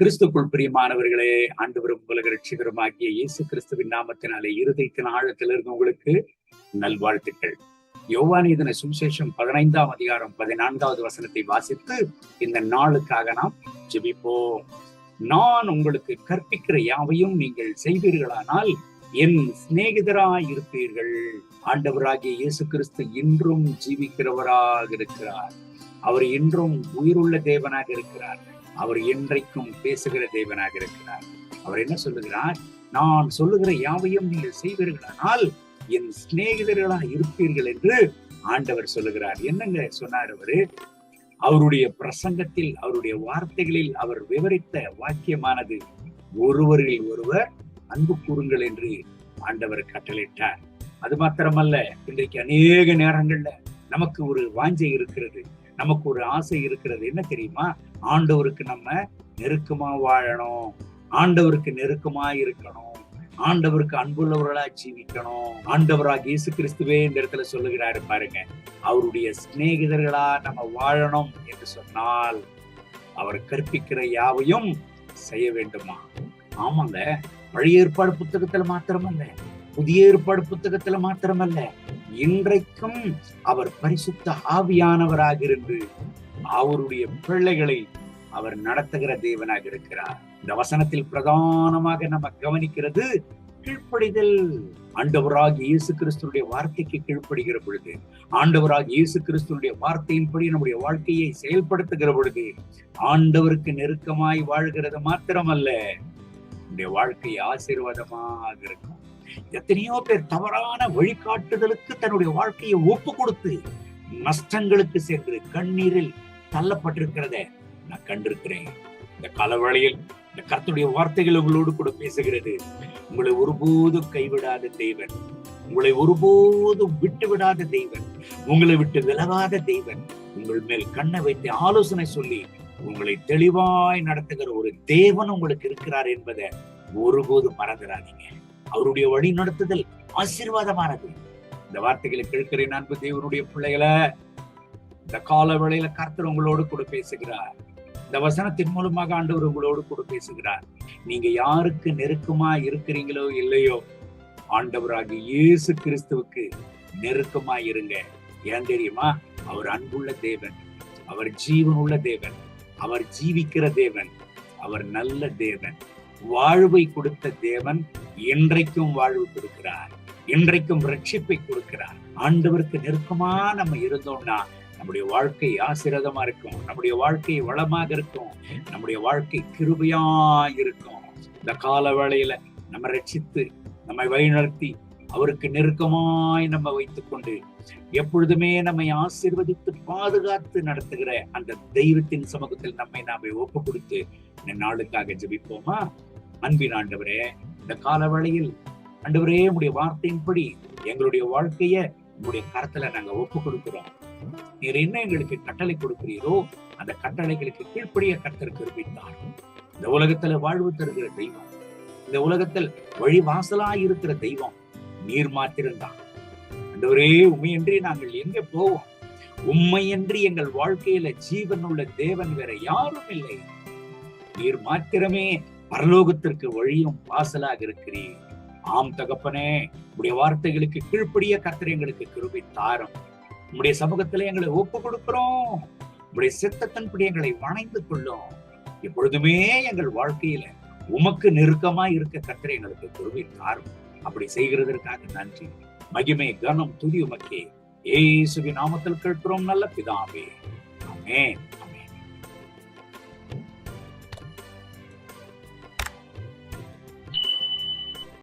கிறிஸ்துக்குள் பிரியமானவர்களே ஆண்டவரும் உலக ரட்சிகருமாகிய இயேசு கிறிஸ்துவின் நாமத்தினாலே இருதயத்தின் ஆழத்தில் இருந்த உங்களுக்கு நல்வாழ்த்துக்கள். யோவான் சுவிசேஷம் பதினைந்தாம் அதிகாரம் பதினான்காவது வசனத்தை வாசித்து இந்த நாளுக்காக நாம் ஜெபிப்போம். நான் உங்களுக்கு கற்பிக்கிற யாவையும் நீங்கள் செய்வீர்களானால் என் சிநேகிதராய் இருப்பீர்கள் ஆண்டவராகிய இயேசு கிறிஸ்து இன்றும் ஜீவிக்கிறவராக இருக்கிறார். அவர் இன்றும் உயிருள்ள தேவனாக இருக்கிறார். அவர் என்றைக்கும் பேசுகிற தேவனாக இருக்கிறார். அவர் என்ன சொல்லுகிறார்? நான் சொல்லுகிற யாவையும் நீங்கள் செய்வீர்களானால் என் சிநேகிதர்களாக இருப்பீர்கள் என்று ஆண்டவர் சொல்லுகிறார். என்னங்க சொன்னார் அவரு? அவருடைய பிரசங்கத்தில் அவருடைய வார்த்தைகளில் அவர் விவரித்த வாக்கியமானது ஒருவரில் ஒருவர் அன்பு கூறுங்கள் என்று ஆண்டவர் கட்டளையிட்டார். அது மாத்திரமல்ல இன்றைக்கு அநேக நேரங்கள்ல நமக்கு ஒரு வாஞ்சை இருக்கிறது. நமக்கு ஒரு ஆசை இருக்கிறது. என்ன தெரியுமா? ஆண்டவருக்கு நம்ம நெருக்கமா வாழணும். ஆண்டவருக்கு நெருக்கமா இருக்கணும். ஆண்டவருக்கு அன்புள்ளவர்களா ஜீவிக்கணும். ஆண்டவராக இயேசு கிறிஸ்துவே இந்த இடத்துல சொல்லுகிறாரு பாருங்க. அவருடைய சிநேகிதர்களா நம்ம வாழணும் என்று சொன்னால் அவர் கற்பிக்கிற யாவையும் செய்ய வேண்டுமா? ஆமாங்க. பழைய ஏற்பாடு புத்தகத்துல மாத்திரமல்ல. புதிய ஏற்பாடு புத்தகத்துல மாத்திரமல்ல. இன்றைக்கும் அவர் பரிசுத்த ஆவியானவராக இருந்து அவருடைய பிள்ளைகளை அவர் நடத்துகிற தேவனாக இருக்கிறார். இந்த வசனத்தில் பிரதானமாக நம்ம கவனிக்கிறது கீழ்ப்படிதல். ஆண்டவராக இயேசு கிறிஸ்துடைய வார்த்தைக்கு கீழ்ப்படுகிற பொழுது ஆண்டவராக இயேசு கிறிஸ்துடைய வார்த்தையின்படி நம்முடைய வாழ்க்கையை செயல்படுத்துகிற பொழுது ஆண்டவருக்கு நெருக்கமாய் வாழ்கிறது மாத்திரமல்ல நம்முடைய வாழ்க்கை ஆசீர்வாதமாக இருக்கும். எத்தனையோ பேர் தவறான வழிகாட்டுதலுக்கு தன்னுடைய வாழ்க்கையை ஒப்பு கொடுத்து நஷ்டங்களுக்கு சென்று கண்ணீரில் தள்ளப்பட்டிருக்கிறத நான் கண்டிருக்கிறேன். இந்த காலவேளையில் இந்த கர்த்தருடைய வார்த்தைகள் உங்களோடு கூட பேசுகிறது. உங்களை ஒருபோதும் கைவிடாத தெய்வன் உங்களை ஒருபோதும் விட்டு விடாத தெய்வன் உங்களை விட்டு விலகாத தெய்வன் உங்கள் மேல் கண்ணை வைத்து ஆலோசனை சொல்லி உங்களை தெளிவாய் நடத்துகிற ஒரு தேவன் உங்களுக்கு இருக்கிறார் என்பதை ஒருபோதும் மறந்துடாதீங்க. அவருடைய வழி நடத்துதல் ஆசீர்வாதமானது. இந்த வார்த்தைகளை கேட்கிறேன் அன்பு தேவனுடைய பிள்ளைகளை. இந்த கால வேளையில கர்த்தர் உங்களோடு கூட பேசுகிறார். இந்த வசனத்தின் மூலமாக ஆண்டவர் உங்களோடு கூட பேசுகிறார். நீங்க யாருக்கு நெருக்கமா இருக்கிறீங்களோ இல்லையோ ஆண்டவராக இயேசு கிறிஸ்துவுக்கு நெருக்கமா இருங்க. ஏன் தெரியுமா? அவர் அன்புள்ள தேவன் அவர் ஜீவனுள்ள தேவன் அவர் ஜீவிக்கிற தேவன் அவர் நல்ல தேவன் வாழ்வை கொடுத்த தேவன் என்றைக்கும் வாழ்வு கொடுக்கிறார். இன்றைக்கும் ரட்சிப்பை கொடுக்கிறார். ஆண்டவருக்கு நெருக்கமா நம்ம இருந்தோம்னா நம்முடைய வாழ்க்கை ஆசீர்வாதமா இருக்கும். நம்முடைய வாழ்க்கை வளமாக இருக்கும். நம்முடைய வாழ்க்கை கிருபையா இருக்கும். இந்த கால வேளையில நம்ம ரட்சித்து நம்மை வழிநடத்தி அவருக்கு நெருக்கமாய் நம்ம வைத்துக் கொண்டு எப்பொழுதுமே நம்மை ஆசீர்வதித்து பாதுகாத்து நடத்துகிற அந்த தெய்வத்தின் சமூகத்தில் நம்மை நாம ஒப்பு கொடுத்து நாளுக்காக ஜெபிப்போமா? அன்பின் ஆண்டவரே இந்த காலவழியில் அன்றுவரே உடைய வார்த்தையின்படி எங்களுடைய வாழ்க்கைய உங்களுடைய கரத்துல நாங்க ஒப்பு கொடுக்கிறோம். நீர் என்ன எங்களுக்கு கட்டளை கொடுக்கிறீரோ அந்த கட்டளைகளுக்கு கீழ்ப்படிய கர்த்தர் கருவித்தார் இந்த உலகத்துல வாழ்வு தருகிற தெய்வம் இந்த உலகத்தில் வழிவாசலா இருக்கிற தெய்வம் நீர் மாத்திருந்தான் ஆண்டவரே உண்மையின்றி நாங்கள் எங்க போவோம்? உண்மையின்றி எங்கள் வாழ்க்கையில ஜீவன் உள்ள தேவன் வேற யாரும் இல்லை. நீர் மாத்திரமே பரலோகத்திற்கு வழியும் வாசலாக இருக்கிறீர். ஆம் தகப்பனே உடைய வார்த்தைகளுக்கு கீழ்ப்படிய கர்த்தர் எங்களுக்கு கிருபி தாரும். உங்களுடைய சமூகத்துல எங்களை ஒப்பு கொடுக்கிறோம். உங்களுடைய சித்தத்தின்படி எங்களை வணைந்து கொள்ளும். எப்பொழுதுமே எங்கள் வாழ்க்கையில உமக்கு நெருக்கமா இருக்க கர்த்தர் எங்களுக்கு கிருபி தாரும். அப்படி செய்கிறதற்காக நன்றி. மகிமை கனம் துதி உமக்கே. ஏசுவி நாமத்தில் கேட்கிறோம் நல்ல பிதாவே. ஆமே